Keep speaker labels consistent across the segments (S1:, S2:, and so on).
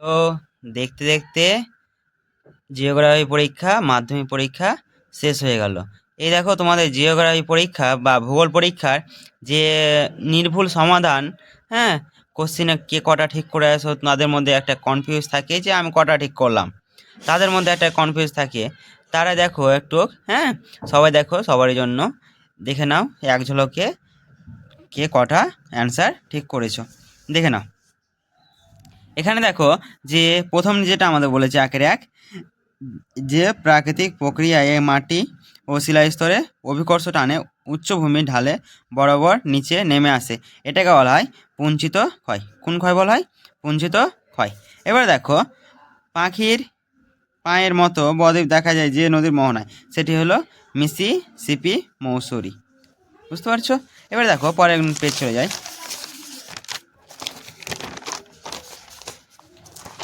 S1: তো দেখতে দেখতে জিওগ্রাফি পরীক্ষা, মাধ্যমিক পরীক্ষা শেষ হয়ে গেল। এই দেখো তোমাদের জিওগ্রাফি পরীক্ষা বা ভূগোল পরীক্ষার যে নির্ভুল সমাধান হ্যাঁ? কোশ্চেনে কে কটা ঠিক করে আসো, তাদের মধ্যে একটা কনফিউজ থাকে যে আমি কটা ঠিক করলাম। তাদের মধ্যে একটা কনফিউজ থাকে। তারা দেখো একটু হ্যাঁ? সবাই দেখো সবারই জন্য দেখে নাও, এক ঝলকে কে কটা অ্যান্সার ঠিক করেছ। দেখে নাও। এখানে দেখো যে প্রথম যেটা আমাদের বলেছে একের এক, যে প্রাকৃতিক প্রক্রিয়ায় মাটি ও শিলাস্তরে অভিকর্ষ টানে উচ্চভূমি ঢালে বরাবর নিচে নেমে আসে। এটাকে বলা হয় পুঞ্চিত ক্ষয়। কোন ক্ষয় বলা হয়? পুঞ্চিত ক্ষয়। এবার দেখো, পাখির পায়ের মতো বদ্বীপ দেখা যায় যে নদীর মোহনায়। সেটি হলো মিসি সিপি মৌসুরি। বুঝতে পারছ? এবার দেখো পরে পেজ চলে যায়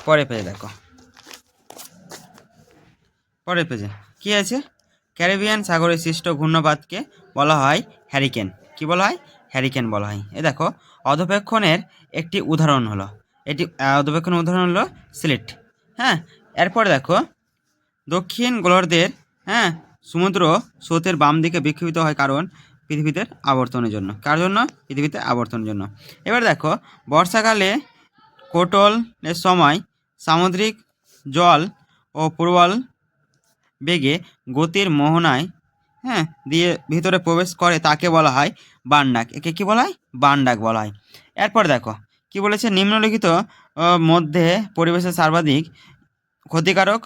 S1: পরে পেজে দেখো। পরের পেজে কি আছে? ক্যারিবিয়ান সাগরে সৃষ্ট ঘূর্ণপাতকে বলা হয় হ্যারিকেন। কি বলা হয়? হ্যারিকেন বলা হয়। এ দেখো, অধপেক্ষণের একটি উদাহরণ হলো। এটি অধপেক্ষণের উদাহরণ হলো সিলেট। হ্যাঁ এরপরে দেখো, দক্ষিণ গোলার্ধের হ্যাঁ সমুদ্র স্রোতের বাম দিকে বিক্ষিপ্ত হয় কারণ পৃথিবীতে আবর্তনের জন্য। কার জন্য? পৃথিবীতে আবর্তনের জন্য। এবার দেখো, বর্ষাকালে কোটলের সময় সামুদ্রিক জল ও প্রবল বেগে গতির মোহনায় হ্যাঁ দিয়ে ভিতরে প্রবেশ করে তাকে বলা হয় বানডাক। একে কী বলা হয়? বানডাক বলা হয়। এরপর দেখো, কি বলেছে? নিম্নলিখিত মধ্যে পরিবেশের সর্বাধিক ক্ষতিকারক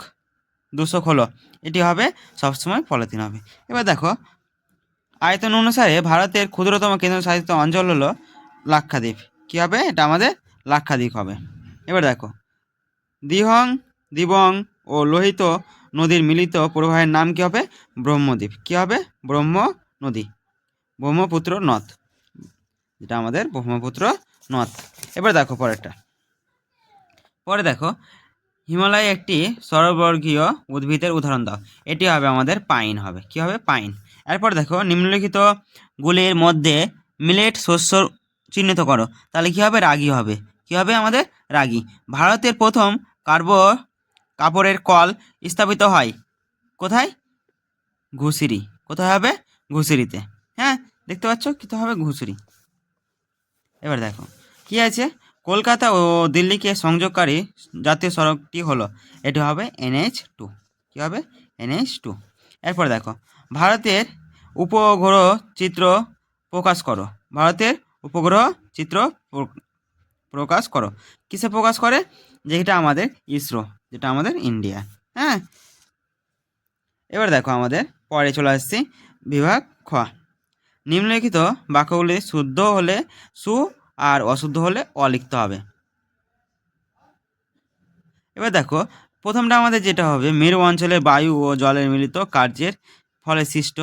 S1: দূষক হলো, এটি হবে সবসময় পলিথিন হবে। এবার দেখো, আয়তন অনুসারে ভারতের ক্ষুদ্রতম কেন্দ্রশাসিত অঞ্চল হলো লাক্ষাদ্বীপ। কী হবে? এটা আমাদের লাক্ষাদ্বীপ হবে। এবার দেখো দিহং, দিবং ও লোহিত নদীর মিলিত প্রবাহের নাম কী হবে? ব্রহ্মদ্বীপ। কী হবে? ব্রহ্ম নদী। ব্রহ্মপুত্র নদ। যেটা আমাদের ব্রহ্মপুত্র নদ। এবার দেখো পরেরটা। পরে দেখো, হিমালয়ে একটি সরবর্গীয় উদ্ভিদের উদাহরণ দাও। এটি হবে আমাদের পাইন হবে। কি হবে? পাইন। এরপর দেখো, নিম্নলিখিত গুলির মধ্যে মিলেট শস্য চিহ্নিত করো। তাহলে কি হবে? রাগি হবে। কি হবে আমাদের? রাগি। ভারতের প্রথম কার্ব কাপড়ের কল স্থাপিত হয়। কোথায়? ঘুষিরি। কোথায় হবে? ঘুষিরিতে। হ্যাঁ দেখতে পাচ্ছ কি হবে? ঘুষুরি। এবার দেখো, কি আছে? কলকাতা ও দিল্লিকে সংযোগকারী জাতীয় সড়কটি হলো, এটি হবে এনএইচ টু। কী হবে? NH two. এরপর দেখো, ভারতের উপগ্রহ চিত্র প্রকাশ করো। ভারতের উপগ্রহ চিত্র প্র- প্রকাশ করো। কিসে প্রকাশ করে? যেটা আমাদের ইসরো, যেটা আমাদের ইন্ডিয়া হ্যাঁ? এবার দেখো আমাদের, পরে চলে আসছি বিভাগ খ। নিম্নলিখিত বাক্যগুলি শুদ্ধ হলে সু আর অশুদ্ধ হলে অ লিখতে হবে। এবার দেখো, প্রথমটা আমাদের যেটা হবে, মেরু অঞ্চলে বায়ু ও জলের মিলিত কার্যের ফলে সৃষ্ট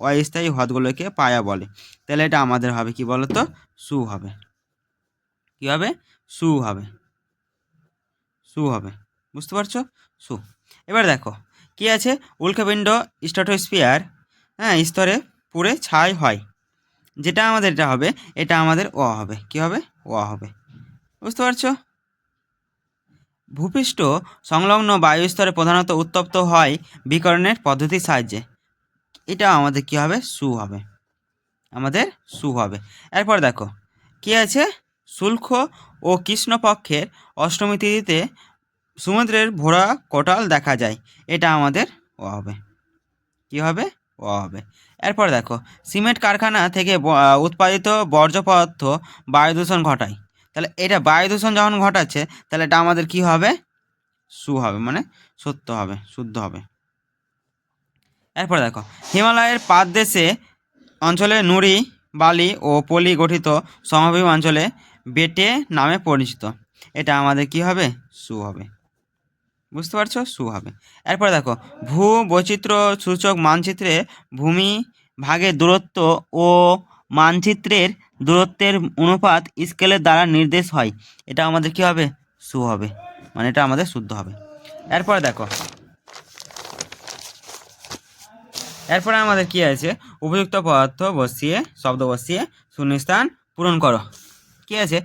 S1: অস্থায়ী হ্রদগুলোকে পায়া বলে। তাহলে এটা আমাদের হবে কি বলতো? সু হবে। কি হবে? সু হবে। সু হবে। বুঝতে পারছ? সু। এবার দেখো, কি আছে? উল্কাপিণ্ড স্ট্রাটোস্ফিয়ার হ্যাঁ স্তরে পুড়ে ছাই হয়। যেটা আমাদের এটা হবে, এটা আমাদের অ হবে। কি হবে? অ হবে। বুঝতে পারছ? ভূপৃষ্ঠ সংলগ্ন বায়ুস্তরে প্রধানত উত্তপ্ত হয় বিকরণের পদ্ধতির সাহায্যে। এটা আমাদের কি হবে? সু হবে। আমাদের সু হবে। এরপর দেখো, কি আছে? শুল্ক ও কৃষ্ণপক্ষের অষ্টমী তিথিতে সমুদ্রের ভোরা কোটাল দেখা যায়। এটা আমাদের ও হবে। কি হবে? ও হবে। এরপর দেখো, সিমেন্ট কারখানা থেকে উৎপাদিত বর্জ্য পদার্থ বায়ু দূষণ ঘটায়। তাহলে এটা বায়ু দূষণ যখন ঘটাচ্ছে, তাহলে এটা আমাদের কি হবে? সু হবে মানে সত্য হবে, শুদ্ধ হবে। এরপর দেখো, হিমালয়ের পাদদেশে অঞ্চলে নুড়ি, বালি ও পলি গঠিত সমভূমি অঞ্চলে বেটে নামে পরিচিত এটা আমাদের কি হবে? সু হবে। বুঝতে পারছ? সু হবে। এরপর দেখো ভূ বৈচিত্র্য সূচক মানচিত্রে ভূমি ভাগের দূরত্ব ও মানচিত্রের দূরত্বের অনুপাত স্কেলের দ্বারা নির্দেশ হয়। এটা আমাদের কি হবে? সু হবে। মানে এটা আমাদের শুদ্ধ হবে। এরপর দেখো, এরপরে আমাদের কি আছে? উপযুক্ত পদার্থ বসিয়ে, শব্দ বসিয়ে, শূন্যস্থান পূরণ করো। কি আছে?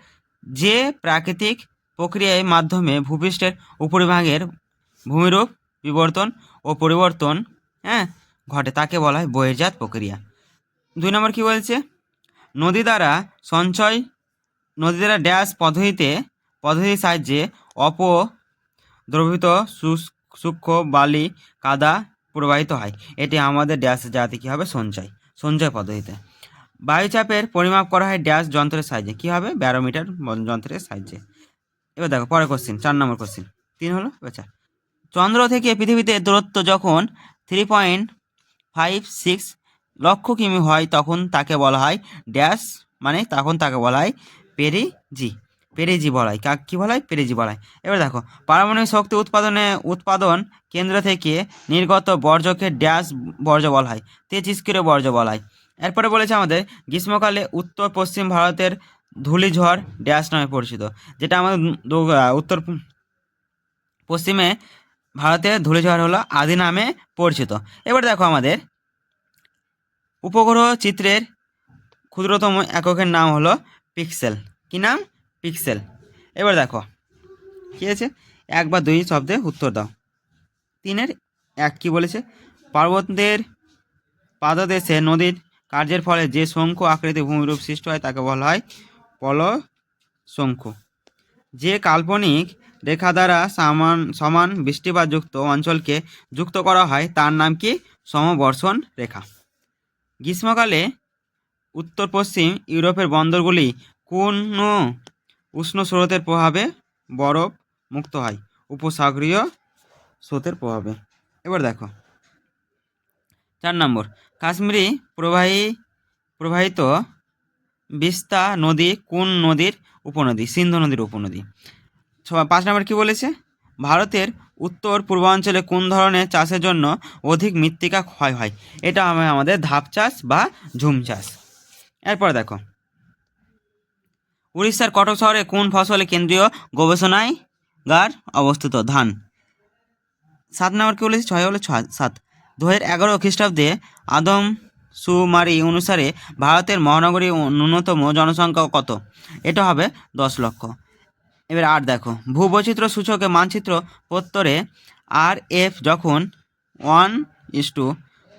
S1: যে প্রাকৃতিক প্রক্রিয়ার মাধ্যমে ভূপৃষ্ঠের উপরিভাগের ভূমিরূপ বিবর্তন ও পরিবর্তন হ্যাঁ ঘটে, তাকে বলা হয় বহির্জাত প্রক্রিয়া। দুই নম্বর কি বলছে? নদী দ্বারা সঞ্চয়, নদী দ্বারা ড্যাশ পদ্ধতিতে, পদ্ধতির সাহায্যে অপ দ্রবিত সূক্ষ্ম বালি কাদা প্রবাহিত হয়। এটি আমাদের ড্যাশ জাতি কী হবে সঞ্চয় সঞ্চয় পদ্ধতিতে। বায়ুচাপের পরিমাপ করা হয় ড্যাশ যন্ত্রের সাহায্যে। কী হবে? ব্যারোমিটার যন্ত্রের সাহায্যে। এবার দেখো পরে কোশ্চিন চার নম্বর কোশ্চিন তিন হলো? এবার চন্দ্র থেকে পৃথিবীতে দূরত্ব যখন থ্রি পয়েন্ট ফাইভ সিক্স লক্ষ কিমি হয়, তখন তাকে বলা হয় ড্যাশ মানে তখন তাকে বলা হয় পেরিজি। পেরেজি বলা হয়। কাক কী বলা হয়? পেরেজি বলা হয়। এবার দেখো, পারমাণবিক শক্তি উৎপাদনে, উৎপাদন কেন্দ্র থেকে নির্গত বর্জ্যকে ড্যাশ বর্জ্য বলা হয়। তেজিস্ক্রিয় বর্জ্য বলা হয়। এরপরে বলেছে আমাদের, গ্রীষ্মকালে উত্তর পশ্চিম ভারতের ধূলিঝড় ড্যাশ নামে পরিচিত, যেটা আমাদের উত্তর পশ্চিমে ভারতের ধূলিঝড় হলো আদি নামে পরিচিত। এবার দেখো আমাদের, উপগ্রহ চিত্রের ক্ষুদ্রতম এককের নাম হলো পিক্সেল। কি নাম? পিক্সেল। এবার দেখো, কি আছে? এক বা দুই শব্দে উত্তর দাও। তিনের এক কি বলেছে? পার্বত্যের পাদদেশে নদীর কার্যের ফলে যে শঙ্কু আকৃতি ভূমিরূপ সৃষ্টি হয়, তাকে বলা হয় পল শঙ্কু যে কাল্পনিক রেখা দ্বারা সমান সমান বৃষ্টিপাতযুক্ত অঞ্চলকে যুক্ত করা হয়, তার নাম কি? সমবর্ষণ রেখা। গ্রীষ্মকালে উত্তর পশ্চিম ইউরোপের বন্দরগুলি কোন উষ্ণ স্রোতের প্রভাবে বরফ মুক্ত হয়, উপসাগরীয় স্রোতের প্রভাবে। এবার দেখো, চার নম্বর কাশ্মীরি প্রবাহী, প্রবাহিত বিস্তা নদী কোন নদীর উপনদী? সিন্ধু নদীর উপনদী। পাঁচ নম্বর কি বলেছে? ভারতের উত্তর পূর্বাঞ্চলে কোন ধরনের চাষের জন্য অধিক মৃত্তিকা ক্ষয় হয়? এটা আমাদের ধাপ চাষ বা ঝুম চাষ। এরপরে দেখো। উড়িষ্যার কটক শহরে কোন ফসলে কেন্দ্রীয় গবেষণাগার অবস্থিত? ধান। সাত নম্বর কি বলেছে? ছয় হলো ছয়, সাত। দু হাজার এগারো খ্রিস্টাব্দে আদম সুমারি অনুসারে ভারতের মহানগরী ন্যূনতম জনসংখ্যা কত? এটা হবে দশ লক্ষ। এবার আর দেখো, ভূবৈচিত্র্য সূচকে মানচিত্র প্রত্যরে আর এফ যখন ওয়ান ইস টু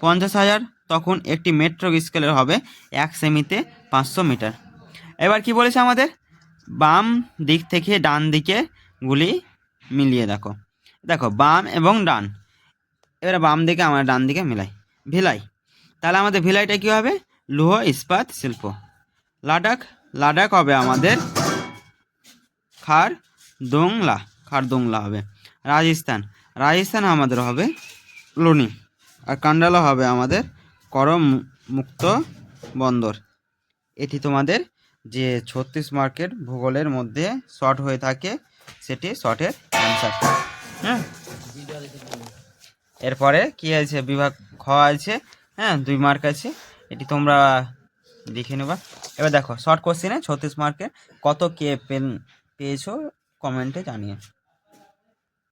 S1: পঞ্চাশ হাজার, তখন একটি মেট্রো স্কেলের হবে এক সেমিতে পাঁচশো মিটার। এবার কি বলেছে আমাদের? বাম দিক থেকে ডান দিকে গুলি মিলিয়ে দেখো। দেখো, বাম এবং ডান। এবার বাম দিকে আমরা ডান দিকে মিলাই। ভিলাই। তাহলে আমাদের ভিলাইটা কী হবে? লৌহ, ইস্পাত, শিল্প। লাদাখ লাদাখ হবে আমাদের খার দোংলা খার দোংলা হবে। রাজস্থান রাজস্থান আমাদের হবে লুনি। আর কান্ডালা হবে আমাদের করম মুক্ত বন্দর। এটি তোমাদের যে ছত্রিশ মার্কের ভূগোলের মধ্যে শর্ট হয়ে থাকে, সেটি শর্টের অ্যান্সার হ্যাঁ এরপরে কি আছে? বিভাগ খ আছে। হ্যাঁ দুই মার্ক আছে। এটি তোমরা দেখে নেবা। এবার দেখো শর্ট কোশ্চেনে ছত্রিশ মার্কে কত কে পেন পেয়েছ? কমেন্টে জানিয়ে